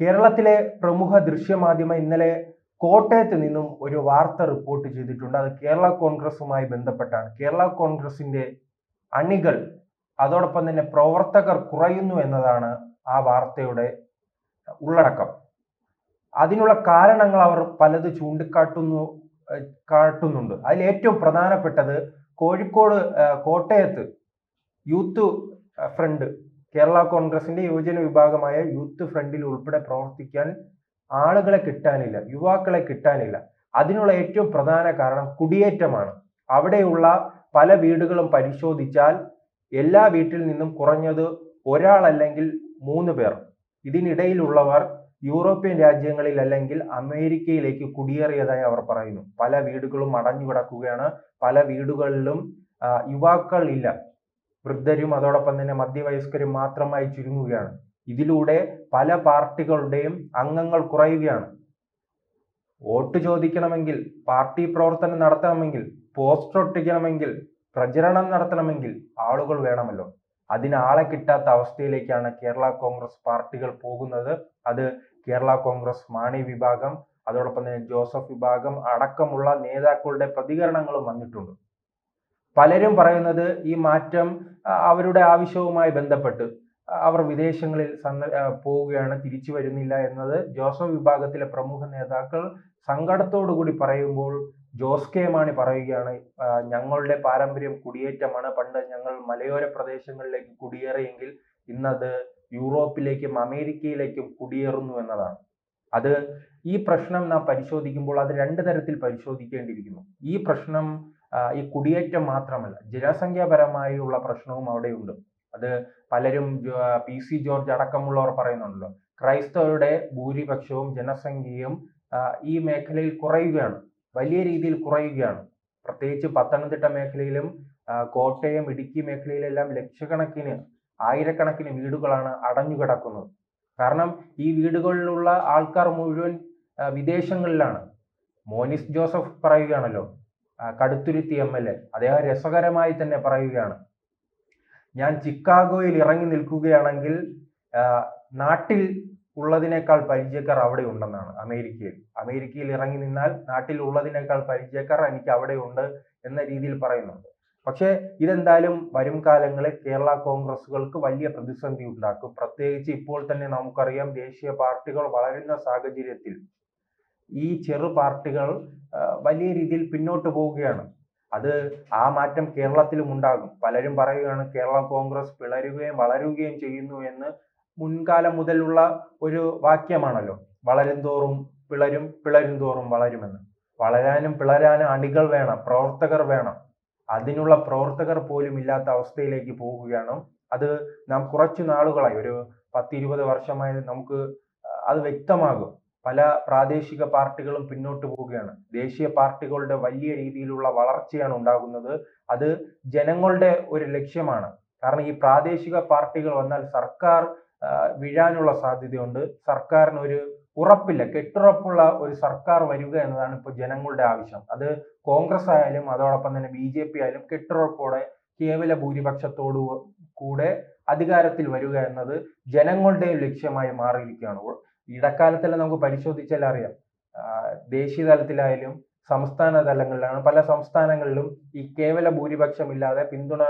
കേരളത്തിലെ പ്രമുഖ ദൃശ്യമാധ്യമം ഇന്നലെ കോട്ടയത്ത് നിന്നും ഒരു വാർത്ത റിപ്പോർട്ട് ചെയ്തിട്ടുണ്ട്. അത് കേരള കോൺഗ്രസുമായി ബന്ധപ്പെട്ടാണ്. കേരള കോൺഗ്രസിന്റെ അണികൾ അതോടൊപ്പം തന്നെ പ്രവർത്തകർ കുറയുന്നു എന്നതാണ് ആ വാർത്തയുടെ ഉള്ളടക്കം. അതിനുള്ള കാരണങ്ങൾ അവർ പലത് ചൂണ്ടിക്കാട്ടുന്നു കാട്ടുന്നുണ്ട്. അതിൽ ഏറ്റവും പ്രധാനപ്പെട്ടത് കോഴിക്കോട് കോട്ടയത്ത് യൂത്ത് ഫ്രണ്ട് കേരള കോൺഗ്രസിന്റെ യുവജന വിഭാഗമായ യൂത്ത് ഫ്രണ്ടിൽ ഉൾപ്പെടെ പ്രവർത്തിക്കാൻ ആളുകളെ കിട്ടാനില്ല യുവാക്കളെ കിട്ടാനില്ല. അതിനുള്ള ഏറ്റവും പ്രധാന കാരണം കുടിയേറ്റമാണ്. അവിടെയുള്ള പല വീടുകളും പരിശോധിച്ചാൽ എല്ലാ വീട്ടിൽ നിന്നും കുറഞ്ഞത് ഒരാളല്ലെങ്കിൽ മൂന്ന് പേർ. ഇതിനിടയിലുള്ളവർ യൂറോപ്യൻ രാജ്യങ്ങളിൽ അല്ലെങ്കിൽ അമേരിക്കയിലേക്ക് കുടിയേറിയതായി അവർ പറയുന്നു. പല വീടുകളും അടഞ്ഞു കിടക്കുകയാണ്. പല വീടുകളിലും യുവാക്കൾ ഇല്ല. വൃദ്ധരും അതോടൊപ്പം തന്നെ മധ്യവയസ്കരും മാത്രമായി ചുരുങ്ങുകയാണ്. ഇതിലൂടെ പല പാർട്ടികളുടെയും അംഗങ്ങൾ കുറയുകയാണ്. വോട്ട് ചോദിക്കണമെങ്കിൽ പാർട്ടി പ്രവർത്തനം നടത്തണമെങ്കിൽ പോസ്റ്റർ ഒട്ടിക്കണമെങ്കിൽ പ്രചരണം നടത്തണമെങ്കിൽ ആളുകൾ വേണമല്ലോ. അതിന് ആളെ കിട്ടാത്ത അവസ്ഥയിലേക്കാണ് കേരള കോൺഗ്രസ് പാർട്ടികൾ പോകുന്നത്. അത് കേരള കോൺഗ്രസ് മാണി വിഭാഗം അതോടൊപ്പം തന്നെ ജോസഫ് വിഭാഗം അടക്കമുള്ള നേതാക്കളുടെ പ്രതികരണങ്ങളും വന്നിട്ടുണ്ട്. പലരും പറയുന്നത് ഈ മാറ്റം അവരുടെ ആവശ്യവുമായി ബന്ധപ്പെട്ട് അവർ വിദേശങ്ങളിൽ സന്ദ പോവുകയാണ് തിരിച്ചു വരുന്നില്ല എന്നത് ജോസഫ് വിഭാഗത്തിലെ പ്രമുഖ നേതാക്കൾ സങ്കടത്തോടു കൂടി പറയുമ്പോൾ ജോസ് കെ മാണി പറയുകയാണ് ഞങ്ങളുടെ പാരമ്പര്യം കുടിയേറ്റമാണ്. പണ്ട് ഞങ്ങൾ മലയോര പ്രദേശങ്ങളിലേക്ക് കുടിയേറിയെങ്കിൽ ഇന്നത് യൂറോപ്പിലേക്കും അമേരിക്കയിലേക്കും കുടിയേറുന്നു എന്നതാണ്. അത് ഈ പ്രശ്നം നാം പരിശോധിക്കുമ്പോൾ അത് രണ്ട് തരത്തിൽ പരിശോധിക്കേണ്ടിയിരിക്കുന്നു. ഈ പ്രശ്നം ഈ കുടിയേറ്റം മാത്രമല്ല ജനസംഖ്യാപരമായുള്ള പ്രശ്നവും അവിടെയുണ്ട്. അത് പലരും പി സി ജോർജ് അടക്കമുള്ളവർ പറയുന്നുണ്ടല്ലോ ക്രൈസ്തവരുടെ ഭൂരിപക്ഷവും ജനസംഖ്യയും ഈ മേഖലയിൽ കുറയുകയാണ് വലിയ രീതിയിൽ കുറയുകയാണ്. പ്രത്യേകിച്ച് പത്തനംതിട്ട മേഖലയിലും കോട്ടയം ഇടുക്കി മേഖലയിലെല്ലാം ലക്ഷക്കണക്കിന് ആയിരക്കണക്കിന് വീടുകളാണ് അടഞ്ഞു കിടക്കുന്നത് കാരണം ഈ വീടുകളിലുള്ള ആൾക്കാർ മുഴുവൻ വിദേശങ്ങളിലാണ്. മോനിസ് ജോസഫ് പറയുകയാണല്ലോ കടുത്തുരുത്തി എം എൽ എ. അദ്ദേഹം രസകരമായി തന്നെ പറയുകയാണ്. ഞാൻ ചിക്കാഗോയിൽ ഇറങ്ങി നിൽക്കുകയാണെങ്കിൽ നാട്ടിൽ ഉള്ളതിനേക്കാൾ പരിചയക്കാർ അവിടെ ഉണ്ടെന്നാണ് അമേരിക്കയിൽ. അമേരിക്കയിൽ ഇറങ്ങി നിന്നാൽ നാട്ടിൽ ഉള്ളതിനേക്കാൾ പരിചയക്കാർ എനിക്ക് അവിടെ ഉണ്ട് എന്ന രീതിയിൽ പറയുന്നുണ്ട്. പക്ഷേ ഇതെന്തായാലും വരും കാലങ്ങളിൽ കേരള കോൺഗ്രസുകൾക്ക് വലിയ പ്രതിസന്ധി ഉണ്ടാക്കും. പ്രത്യേകിച്ച് ഇപ്പോൾ തന്നെ നമുക്കറിയാം ദേശീയ പാർട്ടികൾ വളരുന്ന സാഹചര്യത്തിൽ ഈ ചെറു പാർട്ടികൾ വലിയ രീതിയിൽ പിന്നോട്ട് പോവുകയാണ്. അത് ആ മാറ്റം കേരളത്തിലും ഉണ്ടാകും. പലരും പറയുകയാണ് കേരള കോൺഗ്രസ് പിളരുകയും വളരുകയും ചെയ്യുന്നു എന്ന് മുൻകാലം മുതലുള്ള ഒരു വാക്യമാണല്ലോ. വളരും തോറും പിളരും പിളരും തോറും വളരുമെന്ന്. വളരാനും പിളരാനും അണികൾ വേണം പ്രവർത്തകർ വേണം. അതിനുള്ള പ്രവർത്തകർ പോലും ഇല്ലാത്ത അവസ്ഥയിലേക്ക് പോവുകയാണ്. അത് നാം കുറച്ചു നാളുകളായി ഒരു പത്തിരുപത് വർഷമായി നമുക്ക് അത് വ്യക്തമാകും. പല പ്രാദേശിക പാർട്ടികളും പിന്നോട്ട് പോവുകയാണ്. ദേശീയ പാർട്ടികളുടെ വലിയ രീതിയിലുള്ള വളർച്ചയാണ് ഉണ്ടാകുന്നത്. അത് ജനങ്ങളുടെ ഒരു ലക്ഷ്യമാണ്. കാരണം ഈ പ്രാദേശിക പാർട്ടികൾ വന്നാൽ സർക്കാർ വീഴാനുള്ള സാധ്യതയുണ്ട്. സർക്കാരിന് ഒരു ഉറപ്പില്ല കെട്ടുറപ്പുള്ള ഒരു സർക്കാർ വരിക എന്നതാണ് ഇപ്പോൾ ജനങ്ങളുടെ ആവശ്യം. അത് കോൺഗ്രസ് ആയാലും അതോടൊപ്പം തന്നെ ബി ജെ പി ആയാലും കെട്ടുറപ്പോടെ കേവല ഭൂരിപക്ഷത്തോടു കൂടെ അധികാരത്തിൽ വരിക എന്നത് ജനങ്ങളുടെ ലക്ഷ്യമായി മാറിയിരിക്കുകയാണ്. ഇടക്കാലത്തെല്ലാം നമുക്ക് പരിശോധിച്ചാൽ അറിയാം. ദേശീയ തലത്തിലായാലും സംസ്ഥാന തലങ്ങളിലാണ് പല സംസ്ഥാനങ്ങളിലും ഈ കേവല ഭൂരിപക്ഷം ഇല്ലാതെ പിന്തുണ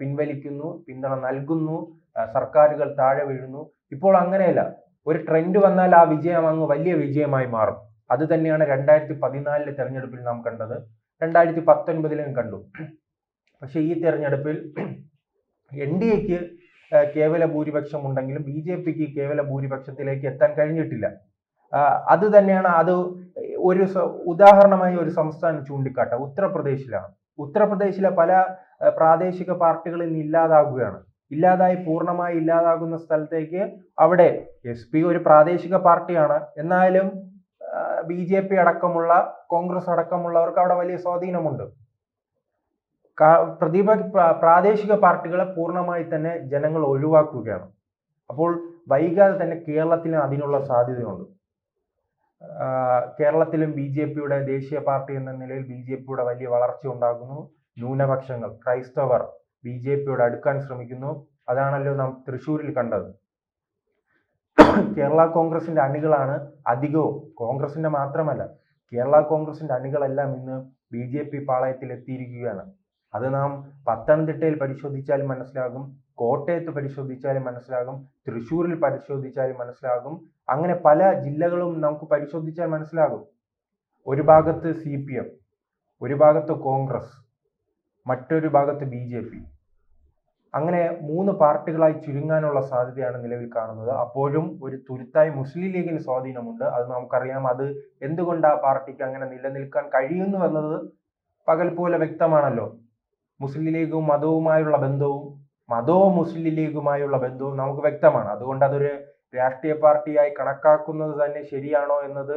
പിൻവലിക്കുന്നു പിന്തുണ നൽകുന്നു സർക്കാരുകൾ താഴെ വീഴുന്നു. ഇപ്പോൾ അങ്ങനെയല്ല. ഒരു ട്രെൻഡ് വന്നാൽ ആ വിജയം അങ്ങ് വലിയ വിജയമായി മാറും. അത് തന്നെയാണ് രണ്ടായിരത്തി പതിനാലിലെ തെരഞ്ഞെടുപ്പിൽ നാം കണ്ടത്. രണ്ടായിരത്തി പത്തൊൻപതിലും കണ്ടു. പക്ഷേ ഈ തെരഞ്ഞെടുപ്പിൽ എൻ ഡി എക്ക് കേവല ഭൂരിപക്ഷം ഉണ്ടെങ്കിലും ബി ജെ പിക്ക് കേവല ഭൂരിപക്ഷത്തിലേക്ക് എത്താൻ കഴിഞ്ഞിട്ടില്ല. അത് തന്നെയാണ് അത് ഒരു ഉദാഹരണമായി ഒരു സംസ്ഥാനം ചൂണ്ടിക്കാട്ടുക ഉത്തർപ്രദേശിലാണ്. ഉത്തർപ്രദേശിലെ പല പ്രാദേശിക പാർട്ടികളിൽ നിന്ന് ഇല്ലാതാകുകയാണ്. ഇല്ലാതായി പൂർണമായി ഇല്ലാതാകുന്ന സ്ഥലത്തേക്ക് അവിടെ എസ് പി ഒരു പ്രാദേശിക പാർട്ടിയാണ്. എന്നാലും ബി ജെ പി അടക്കമുള്ള കോൺഗ്രസ് അടക്കമുള്ളവർക്ക് അവിടെ വലിയ സ്വാധീനമുണ്ട്. പ്രതിപ പ്രാദേശിക പാർട്ടികളെ പൂർണമായി തന്നെ ജനങ്ങൾ ഒഴിവാക്കുകയാണ്. അപ്പോൾ വൈകാതെ തന്നെ കേരളത്തിന് അതിനുള്ള സാധ്യതയുണ്ട്. കേരളത്തിലും ബി ജെ പിയുടെ ദേശീയ പാർട്ടി എന്ന നിലയിൽ ബി ജെ പിയുടെ വലിയ വളർച്ച ഉണ്ടാകുന്നു. ന്യൂനപക്ഷങ്ങൾ ക്രൈസ്തവർ ബി ജെ പിയോട് അടുക്കാൻ ശ്രമിക്കുന്നു. അതാണല്ലോ നാം തൃശ്ശൂരിൽ കണ്ടത്. കേരള കോൺഗ്രസിന്റെ അണികളാണ് അധികവും. കോൺഗ്രസിന്റെ മാത്രമല്ല കേരള കോൺഗ്രസിന്റെ അണികളെല്ലാം ഇന്ന് ബി ജെ പി പാളയത്തിൽ എത്തിയിരിക്കുകയാണ്. അത് നാം പത്തനംതിട്ടയിൽ പരിശോധിച്ചാൽ മനസ്സിലാകും കോട്ടയത്ത് പരിശോധിച്ചാൽ മനസ്സിലാകും തൃശ്ശൂരിൽ പരിശോധിച്ചാൽ മനസ്സിലാകും അങ്ങനെ പല ജില്ലകളും നമുക്ക് പരിശോധിച്ചാൽ മനസ്സിലാകും. ഒരു ഭാഗത്ത് സി പി എം ഒരു ഭാഗത്ത് കോൺഗ്രസ് മറ്റൊരു ഭാഗത്ത് ബി ജെ പി. അങ്ങനെ മൂന്ന് പാർട്ടികളായി ചുരുങ്ങാനുള്ള സാധ്യതയാണ് നിലവിൽ കാണുന്നത്. അപ്പോഴും ഒരു തുരുത്തായി മുസ്ലിം ലീഗിന് സ്വാധീനമുണ്ട്. അത് നമുക്കറിയാം. അത് എന്തുകൊണ്ട് ആ പാർട്ടിക്ക് അങ്ങനെ നിലനിൽക്കാൻ കഴിയുന്നു എന്നത് പകൽ പോലെ വ്യക്തമാണല്ലോ. മുസ്ലിം ലീഗും മതവുമായുള്ള ബന്ധവും മതവും മുസ്ലിം ലീഗുമായുള്ള ബന്ധവും നമുക്ക് വ്യക്തമാണ്. അതുകൊണ്ട് അതൊരു രാഷ്ട്രീയ പാർട്ടിയായി കണക്കാക്കുന്നത് തന്നെ ശരിയാണോ എന്നത്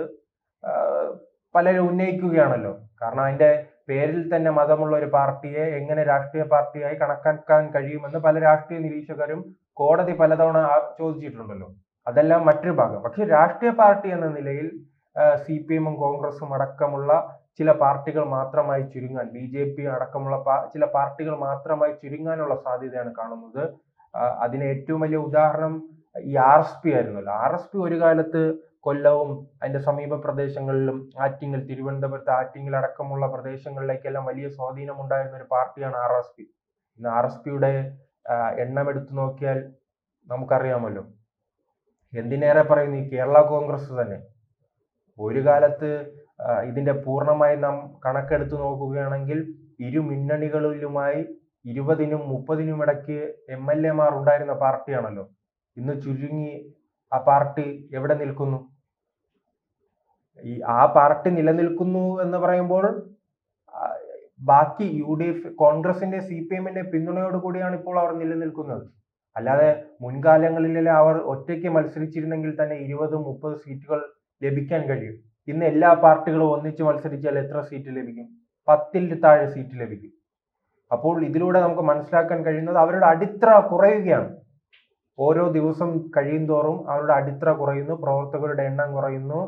പലരും ഉന്നയിക്കുകയാണല്ലോ. കാരണം അതിന്റെ പേരിൽ തന്നെ മതമുള്ള ഒരു പാർട്ടിയെ എങ്ങനെ രാഷ്ട്രീയ പാർട്ടിയായി കണക്കാക്കാൻ കഴിയുമെന്ന് പല രാഷ്ട്രീയ നിരീക്ഷകരും കോടതി പലതവണ ചോദിച്ചിട്ടുണ്ടല്ലോ. അതെല്ലാം മറ്റൊരു ഭാഗം. പക്ഷെ രാഷ്ട്രീയ പാർട്ടി എന്ന നിലയിൽ സി പി എമ്മും കോൺഗ്രസും അടക്കമുള്ള ചില പാർട്ടികൾ മാത്രമായി ചുരുങ്ങാൻ ബി ജെ പി അടക്കമുള്ള ചില പാർട്ടികൾ മാത്രമായി ചുരുങ്ങാനുള്ള സാധ്യതയാണ് കാണുന്നത്. അതിന് ഏറ്റവും വലിയ ഉദാഹരണം ഈ ആർ എസ് പി ആയിരുന്നല്ലോ. ആർ എസ് പി ഒരു കാലത്ത് കൊല്ലവും അതിന്റെ സമീപ പ്രദേശങ്ങളിലും ആറ്റിങ്ങൽ തിരുവനന്തപുരത്ത് ആറ്റിങ്ങൽ അടക്കമുള്ള പ്രദേശങ്ങളിലേക്കെല്ലാം വലിയ സ്വാധീനം ഉണ്ടായിരുന്ന ഒരു പാർട്ടിയാണ് ആർ എസ് പി. ഇന്ന് ആർ എസ് പിയുടെ എണ്ണം എടുത്തു നോക്കിയാൽ നമുക്കറിയാമല്ലോ. എന്തിനേറെ പറയുന്നു ഈ കേരള കോൺഗ്രസ് തന്നെ? ഒരു കാലത്ത് ഇതിന്റെ പൂർണമായി നാം കണക്കെടുത്തു നോക്കുകയാണെങ്കിൽ ഇരു മുന്നണികളിലുമായി ഇരുപതിനും മുപ്പതിനും ഇടയ്ക്ക് എം എൽ എമാർ ഉണ്ടായിരുന്ന പാർട്ടിയാണല്ലോ. ഇന്ന് ചുരുങ്ങി ആ പാർട്ടി എവിടെ നിൽക്കുന്നു? ഈ ആ പാർട്ടി നിലനിൽക്കുന്നു എന്ന് പറയുമ്പോൾ ബാക്കി യു ഡി എഫ് കോൺഗ്രസിന്റെ സി പി എമ്മിന്റെ പിന്തുണയോട് കൂടിയാണ് ഇപ്പോൾ അവർ നിലനിൽക്കുന്നത്. അല്ലാതെ മുൻകാലങ്ങളിലെ അവർ ഒറ്റയ്ക്ക് മത്സരിച്ചിരുന്നെങ്കിൽ തന്നെ ഇരുപത് മുപ്പത് സീറ്റുകൾ ലഭിക്കാൻ കഴിയും. ഇന്ന് എല്ലാ പാർട്ടികളും ഒന്നിച്ച് മത്സരിച്ചാൽ എത്ര സീറ്റ് ലഭിക്കും? പത്തിൽ താഴെ സീറ്റ് ലഭിക്കും. അപ്പോൾ ഇതിലൂടെ നമുക്ക് മനസ്സിലാക്കാൻ കഴിയുന്നത് അവരുടെ അടിത്തറ കുറയുകയാണ്. ഓരോ ദിവസം കഴിയും തോറും അവരുടെ അടിത്തറ കുറയുന്നു പ്രവർത്തകരുടെ എണ്ണം കുറയുന്നു.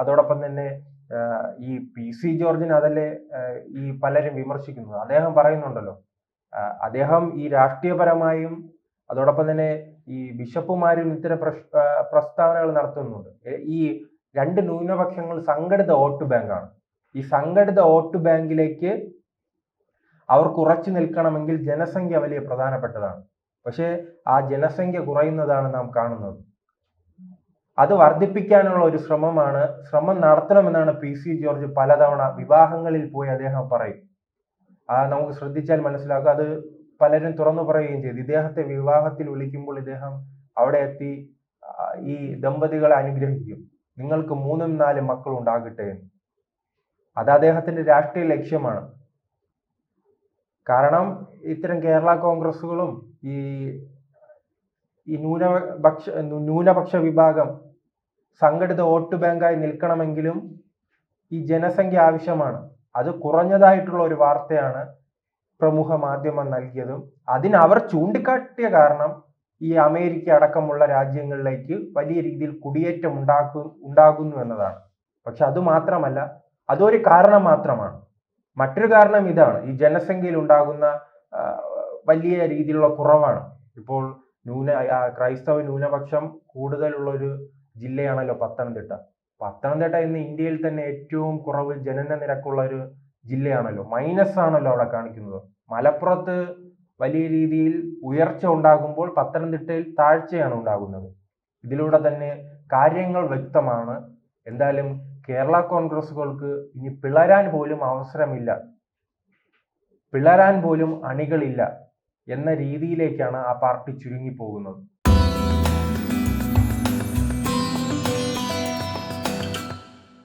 അതോടൊപ്പം തന്നെ ഈ പി സി ജോർജിന് അതല്ലേ ഈ പലരും വിമർശിക്കുന്നത്. അദ്ദേഹം പറയുന്നുണ്ടല്ലോ അദ്ദേഹം ഈ രാഷ്ട്രീയപരമായും അതോടൊപ്പം തന്നെ ഈ ബിഷപ്പുമാരും ഇത്തരം പ്രസ്താവനകൾ നടത്തുന്നുണ്ട്. ഈ രണ്ട് ന്യൂനപക്ഷങ്ങൾ സംഘടിത വോട്ട് ബാങ്കാണ് ഈ സംഘടിത വോട്ട് ബാങ്കിലേക്ക് അവർ കുറച്ചു നിൽക്കണമെങ്കിൽ ജനസംഖ്യ വലിയ പ്രധാനപ്പെട്ടതാണ്. പക്ഷേ ആ ജനസംഖ്യ കുറയുന്നതാണ് നാം കാണുന്നത്. അത് വർദ്ധിപ്പിക്കാനുള്ള ഒരു ശ്രമമാണ് ശ്രമം നടത്തണമെന്നാണ് പി സി ജോർജ് പലതവണ വിവാഹങ്ങളിൽ പോയി അദ്ദേഹം പറയും. ആ നമുക്ക് ശ്രദ്ധിച്ചാൽ മനസ്സിലാക്കുക അത് പലരും തുറന്നു പറയുകയും ചെയ്തു. ഇദ്ദേഹത്തെ വിവാഹത്തിൽ വിളിക്കുമ്പോൾ ഇദ്ദേഹം അവിടെ എത്തി ഈ ദമ്പതികളെ അനുഗ്രഹിക്കും. നിങ്ങൾക്ക് മൂന്നും നാലും മക്കൾ ഉണ്ടാകട്ടെ. അത് അദ്ദേഹത്തിന്റെ രാഷ്ട്രീയ ലക്ഷ്യമാണ്. കാരണം ഇത്തരം കേരള കോൺഗ്രസുകളും ഈ ഈ ന്യൂനപക്ഷ ന്യൂനപക്ഷ വിഭാഗം സംഘടിത വോട്ട് ബാങ്കായി നിൽക്കണമെങ്കിലും ഈ ജനസംഖ്യ ആവശ്യമാണ്. അത് കുറഞ്ഞതായിട്ടുള്ള ഒരു വാർത്തയാണ് പ്രമുഖ മാധ്യമം നൽകിയതും. അതിന് അവർ ചൂണ്ടിക്കാട്ടിയ കാരണം ഈ അമേരിക്ക അടക്കമുള്ള രാജ്യങ്ങളിലേക്ക് വലിയ രീതിയിൽ കുടിയേറ്റം ഉണ്ടാക്കു ഉണ്ടാകുന്നു എന്നതാണ്. പക്ഷെ അത് മാത്രമല്ല അതൊരു കാരണം മാത്രമാണ്. മറ്റൊരു കാരണം ഇതാണ്. ഈ ജനസംഖ്യയിൽ ഉണ്ടാകുന്ന വലിയ രീതിയിലുള്ള കുറവാണ്. ഇപ്പോൾ ന്യൂന ക്രൈസ്തവ ന്യൂനപക്ഷം കൂടുതലുള്ള ഒരു ജില്ലയാണല്ലോ പത്തനംതിട്ട. പത്തനംതിട്ട ഇന്ന് ഇന്ത്യയിൽ തന്നെ ഏറ്റവും കുറവ് ജനന നിരക്കുള്ള ഒരു ജില്ലയാണല്ലോ. മൈനസ് ആണല്ലോ അവിടെ കാണിക്കുന്നത്. മലപ്പുറത്ത് വലിയ രീതിയിൽ ഉയർച്ച ഉണ്ടാകുമ്പോൾ പത്തനംതിട്ടയിൽ താഴ്ചയാണ് ഉണ്ടാകുന്നത്. ഇതിലൂടെ തന്നെ കാര്യങ്ങൾ വ്യക്തമാണ്. എന്തായാലും കേരള കോൺഗ്രസുകൾക്ക് ഇനി പിളരാൻ പോലും അവസരമില്ല. പിളരാൻ പോലും അണികളില്ല എന്ന രീതിയിലേക്കാണ് ആ പാർട്ടി ചുരുങ്ങി പോകുന്നത്